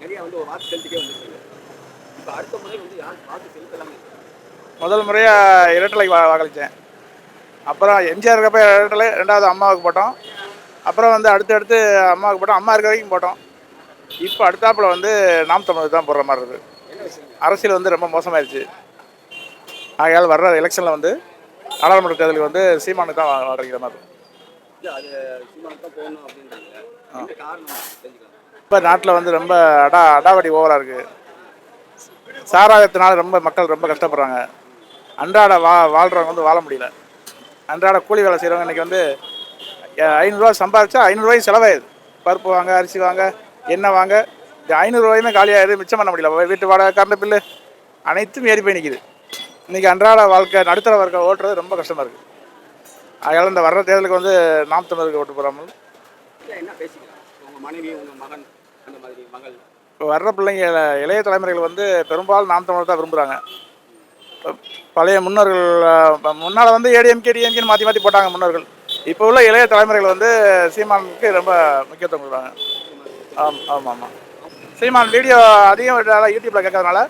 நிறைய வந்து ஒரு வாக்கு செலுத்திட்டே வந்துருக்கீங்க. இப்போ அடுத்த முறை வந்து யார் வாக்கு செலுத்தலாமே முதல் முறையாக இரட்டலைக்கு வா வாக்களித்தேன். அப்புறம் எம்ஜிஆர் இருக்கப்ப இரட்டலை ரெண்டாவது அம்மாவுக்கு போட்டோம். அப்புறம் வந்து அடுத்து அடுத்து அம்மாவுக்கு போட்டோம் அம்மா இருக்க வரைக்கும் போட்டோம். இப்போ அடுத்தாப்புல வந்து நாம் தமிழர் தான் போடுற மாதிரி இருக்குது அரசியல் வந்து ரொம்ப மோசமாயிருச்சு. ஆகையால் வர்ற எலெக்ஷனில் வந்து நாடாளுமன்ற தேர்தலுக்கு வந்து சீமானுக்கு தான் வா- வாக்களிக்கிற மாதிரி. அது சீமானுக்கு தான் போகணும் அப்படின்றாங்க. இப்போ நாட்டில் வந்து ரொம்ப அடா அடாவடி ஓவராக இருக்குது சாராயத்தினால ரொம்ப மக்கள் ரொம்ப கஷ்டப்படுறாங்க. அன்றாட வா வாழ்கிறவங்க வந்து வாழ முடியல. அன்றாட கூலி வேலை செய்கிறவங்க இன்றைக்கி வந்து ஐநூறுரூவா சம்பாதிச்சா ஐநூறுரூவாயும் செலவாயிடுது பருப்பு வாங்க அரிசி வாங்க எண்ணெய் வாங்க இந்த ஐநூறுரூவாயுமே காலியாகிடுது மிச்சம் பண்ண முடியல. வீட்டு வாடகை கரண்ட் பில்லு அனைத்தும் ஏறி போய் நிற்கிது இன்றைக்கி அன்றாட வாழ்க்கை நடுத்தர வாழ்க்கை ஓட்டுறது ரொம்ப கஷ்டமாக இருக்குது அதனால் இந்த வர்ற தேர்தலுக்கு வந்து நாம் தமிழருக்கு ஓட்டு போடாமல் இப்போ வர்ற பிள்ளைங்க இளைய- தலைமுறைகள் வந்து பெரும்பாலும் நாம் தமிழர் தான் விரும்புகிறாங்க பழைய முன்னோர்கள் முன்னால் வந்து ஏடிஎம்கே டிஎம்கேன்னு மாற்றி மாற்றி போட்டாங்க முன்னோர்கள். இப்போ உள்ள இளைய தலைமுறைகள் வந்து சீமானுக்கு ரொம்ப முக்கியத்துவம் கொடுக்குறாங்க. ஆமாம் ஆமாம் ஆமாம் சீமான் வீடியோ அதிகம் யூடியூப்பில் கேட்கறதுனால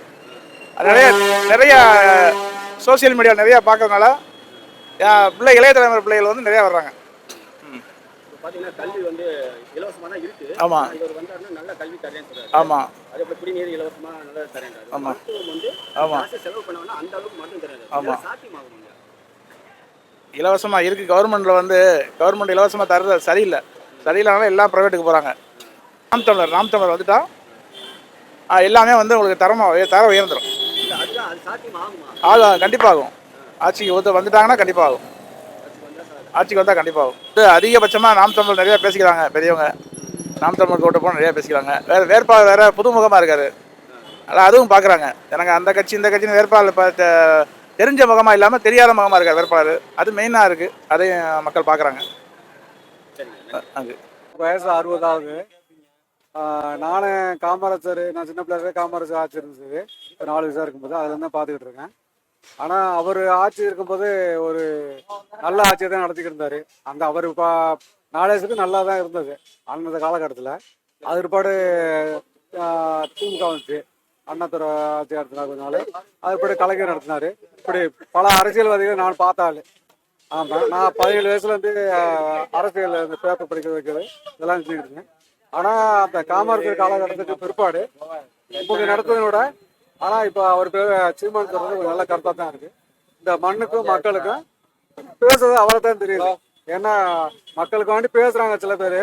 நிறைய நிறைய சோஷியல் மீடியா நிறையா பார்க்கறதுனால பிள்ளை இளைய தலைமுறை பிள்ளைகள் வந்து நிறையா வர்றாங்க. பார்த்தீங்கன்னா கல்வி வந்து இலவசமாக தான் இருக்குது ஆமா. இவர் வந்தாருன்னா நல்ல கல்வி தரேன்னு சொல்றாரு. ஆமாம் அதே போல குடிநீர் இலவசமா நல்லா தரேன்றாரு. ஆமா. மருத்துவம் வந்து ஆமா. காசு செலவு பண்ண வேணா அந்த அளவுக்கு மருத்துவம் தராரு. ஆமா. இதெல்லாம் சாத்தியமாகுங்க இலவசமாக இருக்குது கவர்மெண்ட்டில் வந்து கவர்மெண்ட் இலவசமாக தர்றது சரியில்லை. சரியில்லைனால எல்லாம் ப்ரைவேட்டுக்கு போகிறாங்க நாம் தமிழர் நாம் தமிழர் வந்துட்டா ஆ, எல்லாமே வந்து உங்களுக்கு தரமாக தரம் உயர்ந்துடும் ஆகுமா ஆகும் கண்டிப்பாக ஆகும் ஆட்சிக்கு ஒருத்தர் வந்துட்டாங்கன்னா கண்டிப்பாக ஆகும் ஆட்சிக்கு வந்தால் கண்டிப்பாக ஆகும் இது அதிகபட்சமாக நாம் தமிழ் நிறையா பேசிக்கிறாங்க பெரியவங்க. நாம் தமிழ் ஓட்டு போன நிறையா பேசிக்கிறாங்க. வேறு வேட்பாளர் வேறு புதுமுகமாக இருக்காரு. அதனால் அதுவும் பார்க்குறாங்க எனக்கு அந்த கட்சி இந்த கட்சின்னு வேட்பாளர் இப்போ தெரிஞ்ச முகமாக இல்லாமல் தெரியாத முகமாக இருக்கார் வேட்பாளர். அது மெயினாக இருக்குது அதையும் மக்கள் பார்க்குறாங்க அது. வயசு அறுபதாவது. நானும் காமராஜர் நான் சின்ன பிள்ளைல காமராஜர் ஆட்சி இருந்தது. ஒரு நாலு வயசாக இருக்கும்போது அதில் தான் பார்த்துக்கிட்டு இருக்கேன். ஆனால் அவர் ஆட்சி இருக்கும்போது ஒரு நல்ல ஆட்சியை தான் நடத்திக்கிட்டு இருந்தார். அந்த அவர் இப்போ நாலு வயசுக்கு நல்லா தான் இருந்தது அந்த காலகட்டத்தில். அது பிற்பாடு திமுக வந்துச்சு. அண்ணாத்துறை ஆட்சி நடத்தினா கொஞ்ச நாள். அது பிற்பாடு கலைஞர் நடத்தினார். இப்படி பல அரசியல்வாதிகள் நான் பார்த்தாள் ஆமாம் நான் பதினேழு வயசுலேருந்து அரசியல் இந்த பேப்பர் படிக்க வைக்கிறது இதெல்லாம் செஞ்சுக்கிட்டு இருக்கேன் ஆனால் அந்த காமராஜர் காலகட்டத்துக்கு பிற்பாடு இப்போது நடத்துவதோட ஆனால் இப்போ அவர் பேர் சீமான் சொல்றது ஒரு நல்ல கருத்தாக தான் இருக்கு. இந்த மண்ணுக்கும் மக்களுக்கும் பேசுறது அவரை தான் தெரியுது. ஏன்னா மக்களுக்கு வேண்டி பேசுறாங்க சில பேர்.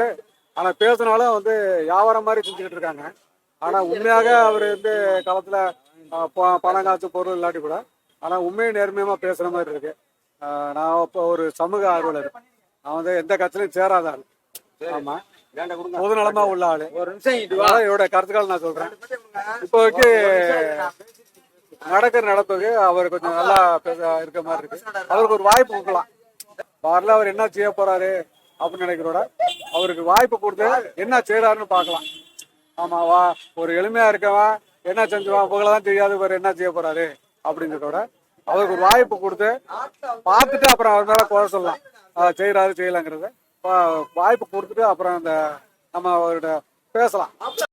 ஆனால் பேசினாலும் வந்து வியாபாரம் மாதிரி செஞ்சுக்கிட்டு இருக்காங்க. ஆனால் உண்மையாக அவர் வந்து காலத்தில் பணம் காசு பொருள் இல்லாட்டி கூட ஆனால் உண்மையை நேர்மையமாக பேசுகிற மாதிரி இருக்கு. நான் இப்போ ஒரு சமூக ஆர்வலர். நான் வந்து எந்த கட்சியிலையும் சேராதான் ஆள். ஆமா. பொது நலமா உள்ள ஆளு. ஒரு நிமிஷம் இவரோட கருத்துக்கள் நான் சொல்றேன். இப்போதைக்கு நடக்கிற நடப்புக்கு அவர் கொஞ்சம் நல்லா இருக்க மாதிரி இருக்கு. அவருக்கு ஒரு வாய்ப்பு கொடுக்கலாம். வரல அவர் என்ன செய்ய போறாரு அப்படின்னு நினைக்கிறோட அவருக்கு வாய்ப்பு கொடுத்து என்ன செய்யறாருன்னு பார்க்கலாம். ஆமா வா. ஒரு எளிமையா இருக்கவன் என்ன செஞ்சுவான் புகழதான் தெரியாது இவர் என்ன செய்ய போறாரு அப்படிங்கிறதோட அவருக்கு ஒரு வாய்ப்பு கொடுத்து பார்த்துட்டு அப்புறம் அவர் மேல குறை சொல்லலாம். செய்யறாரு செய்யலாங்கிறத வாய்ப்பு கொடுத்துட்டு அப்புறம் அந்த நம்ம அவர்கிட்ட பேசலாம்.